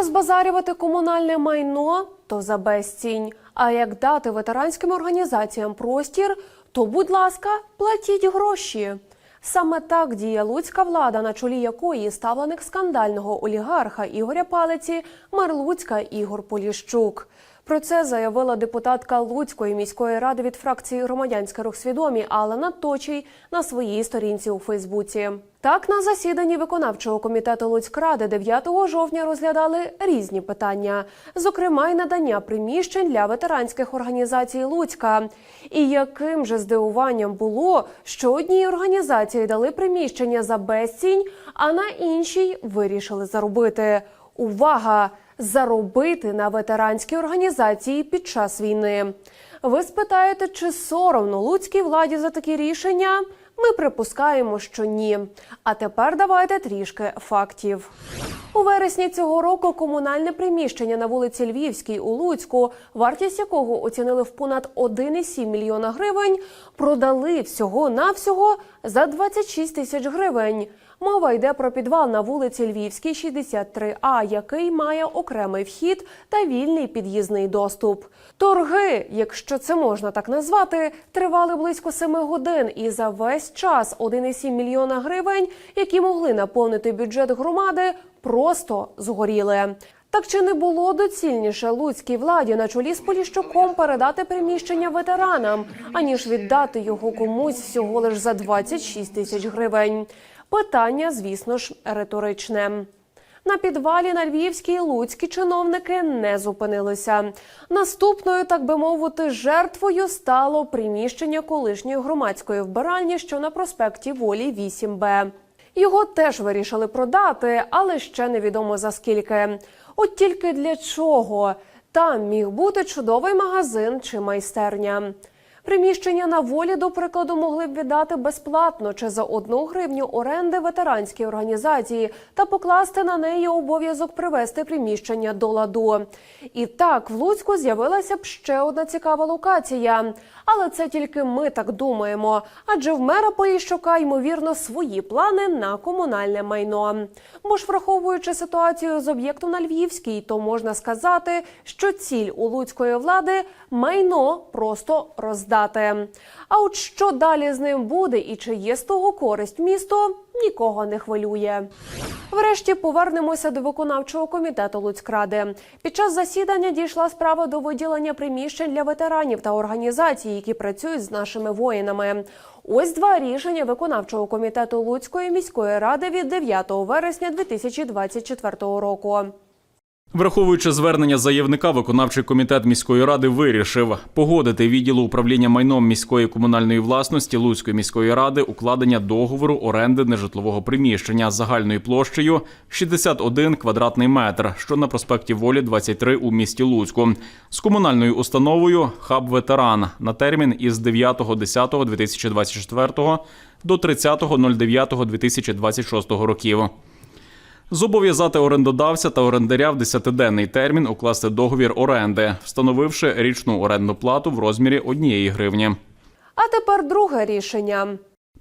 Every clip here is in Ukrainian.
розбазарювати комунальне майно то за безцінь. А як дати ветеранським організаціям простір, то, будь ласка, платіть гроші. Саме так діє луцька влада, на чолі якої ставленик скандального олігарха Ігоря Палиці, мер Луцька Ігор Поліщук. Про це заявила депутатка Луцької міської ради від фракції Громадянський рух свідомі Алана Точій на своїй сторінці у Фейсбуці. Так, на засіданні виконавчого комітету Луцькради 9 жовтня розглядали різні питання, зокрема й надання приміщень для ветеранських організацій Луцька. І яким же здивуванням було, що одній організації дали приміщення за безцінь, а на іншій вирішили заробити. Увага! Заробити на ветеранській організації під час війни. Ви спитаєте, чи соромно луцькій владі за такі рішення? Ми припускаємо, що ні. А тепер давайте трішки фактів. У вересні цього року комунальне приміщення на вулиці Львівській у Луцьку, вартість якого оцінили в понад 1,7 мільйона гривень, продали всього навсього за 26 тисяч гривень. Мова йде про підвал на вулиці Львівській, 63А, який має окремий вхід та вільний під'їзний доступ. Торги, якщо це можна так назвати, тривали близько семи годин, і за весь час 1,7 мільйона гривень, які могли наповнити бюджет громади, просто згоріли. Так чи не було доцільніше луцькій владі на чолі з Поліщуком передати приміщення ветеранам, аніж віддати його комусь всього лиш за 26 тисяч гривень? Питання, звісно ж, риторичне. На підвалі на Львівській луцькі чиновники не зупинилися. Наступною, так би мовити, жертвою стало приміщення колишньої громадської вбиральні, що на проспекті Волі 8Б. Його теж вирішили продати, але ще невідомо за скільки. От тільки для чого там міг бути чудовий магазин чи майстерня. Приміщення на волі, до прикладу, могли б віддати безплатно чи за одну гривню оренди ветеранській організації та покласти на неї обов'язок привести приміщення до ладу. І так в Луцьку з'явилася б ще одна цікава локація. Але це тільки ми так думаємо. Адже в мера Поліщука, ймовірно, свої плани на комунальне майно. Бо ж, враховуючи ситуацію з об'єктом на Львівській, то можна сказати, що ціль у луцької влади майно просто роздати. А от що далі з ним буде і чи є з того користь місто, нікого не хвилює. Врешті повернемося до виконавчого комітету Луцькради. Під час засідання дійшла справа до виділення приміщень для ветеранів та організацій, які працюють з нашими воїнами. Ось два рішення виконавчого комітету Луцької міської ради від 9 вересня 2024 року. Враховуючи звернення заявника, виконавчий комітет міської ради вирішив погодити відділу управління майном міської комунальної власності Луцької міської ради укладення договору оренди нежитлового приміщення загальною площею 61 квадратний метр, що на проспекті Волі 23 у місті Луцьку, з комунальною установою Хаб Ветеран на термін із 9.10.2024 до 30.09.2026 років. Зобов'язати орендодавця та орендаря в 10-денний термін укласти договір оренди, встановивши річну орендну плату в розмірі однієї гривні. А тепер друге рішення.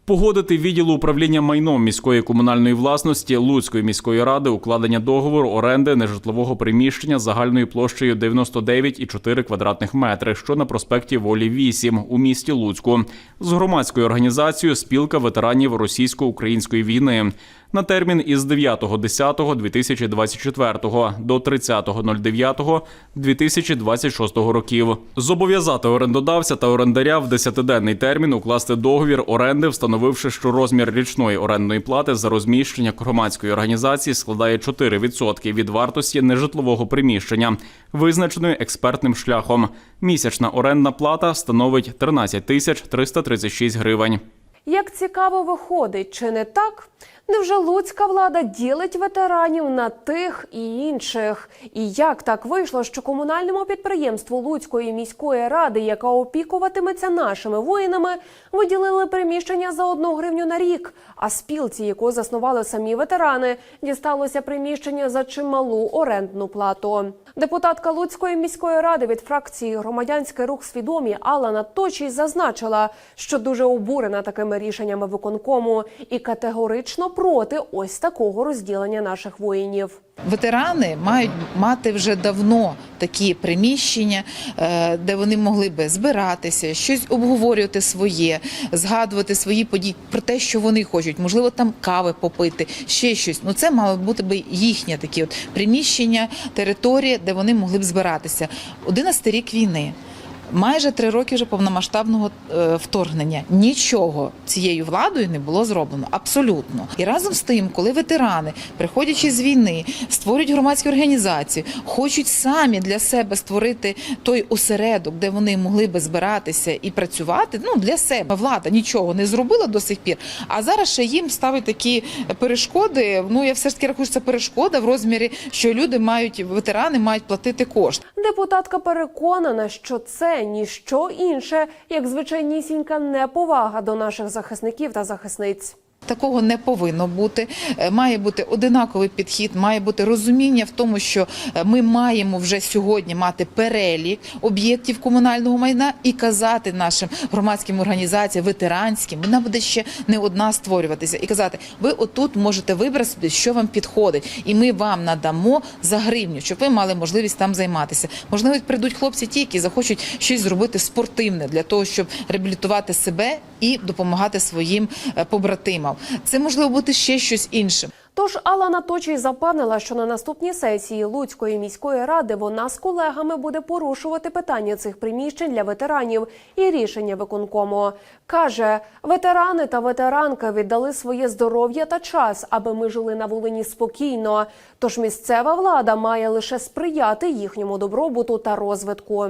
Погодити відділу управління майном міської комунальної власності Луцької міської ради укладення договору оренди нежитлового приміщення загальною площею 99,4 квадратних метри, що на проспекті Волі 8 у місті Луцьку, з громадською організацією Спілка ветеранів російсько-української війни на термін із 9.10.2024 до 30.09.2026 років. Зобов'язати орендодавця та орендаря в 10-денний термін укласти договір оренди, встановивши, що розмір річної орендної плати за розміщення громадської організації складає 4% від вартості нежитлового приміщення, визначеної експертним шляхом. Місячна орендна плата становить 13 тисяч 336 гривень. Як цікаво виходить, чи не так? Невже луцька влада ділить ветеранів на тих і інших? І як так вийшло, що комунальному підприємству Луцької міської ради, яка опікуватиметься нашими воїнами, виділили приміщення за одну гривню на рік? А спілці, яку заснували самі ветерани, дісталося приміщення за чималу орендну плату. Депутатка Луцької міської ради від фракції Громадянський рух свідомі Алана Точій зазначила, що дуже обурена такими рішеннями виконкому і категорично проти ось такого розділення наших воїнів. Ветерани мають мати вже давно такі приміщення, е, де вони могли би збиратися, щось обговорювати своє, згадувати свої події про те, що вони хочуть, можливо, там кави попити, ще щось. Ну це мало бути би їхнє такі от приміщення, територія, де вони могли б збиратися. 11 рік війни. Майже три роки вже повномасштабного е, вторгнення нічого цією владою не було зроблено. Абсолютно. І разом з тим, коли ветерани, приходячи з війни, створюють громадські організації, хочуть самі для себе створити той осередок, де вони могли би збиратися і працювати. Ну для себе влада нічого не зробила до сих пір. А зараз ще їм ставить такі перешкоди. Ну я все ж таки рахую, що це перешкода в розмірі, що люди мають ветерани мають платити кошти. Депутатка переконана, що це ніщо інше, як звичайнісінька неповага до наших захисників та захисниць. Такого не повинно бути. Е, Має бути одинаковий підхід, має бути розуміння в тому, що е, ми маємо вже сьогодні мати перелік об'єктів комунального майна і казати нашим громадським організаціям, ветеранським, вона буде ще не одна створюватися, і казати: ви отут можете вибрати, що вам підходить, і ми вам надамо за гривню, щоб ви мали можливість там займатися. Можливо, прийдуть хлопці, ті, які захочуть щось зробити спортивне для того, щоб реабілітувати себе і допомагати своїм е, побратимам. Це можливо бути ще щось іншим. Тож Алла Наточій запевнила, що на наступній сесії Луцької міської ради вона з колегами буде порушувати питання цих приміщень для ветеранів і рішення виконкому. Каже, ветерани та ветеранка віддали своє здоров'я та час, аби ми жили на Волині спокійно. Тож місцева влада має лише сприяти їхньому добробуту та розвитку.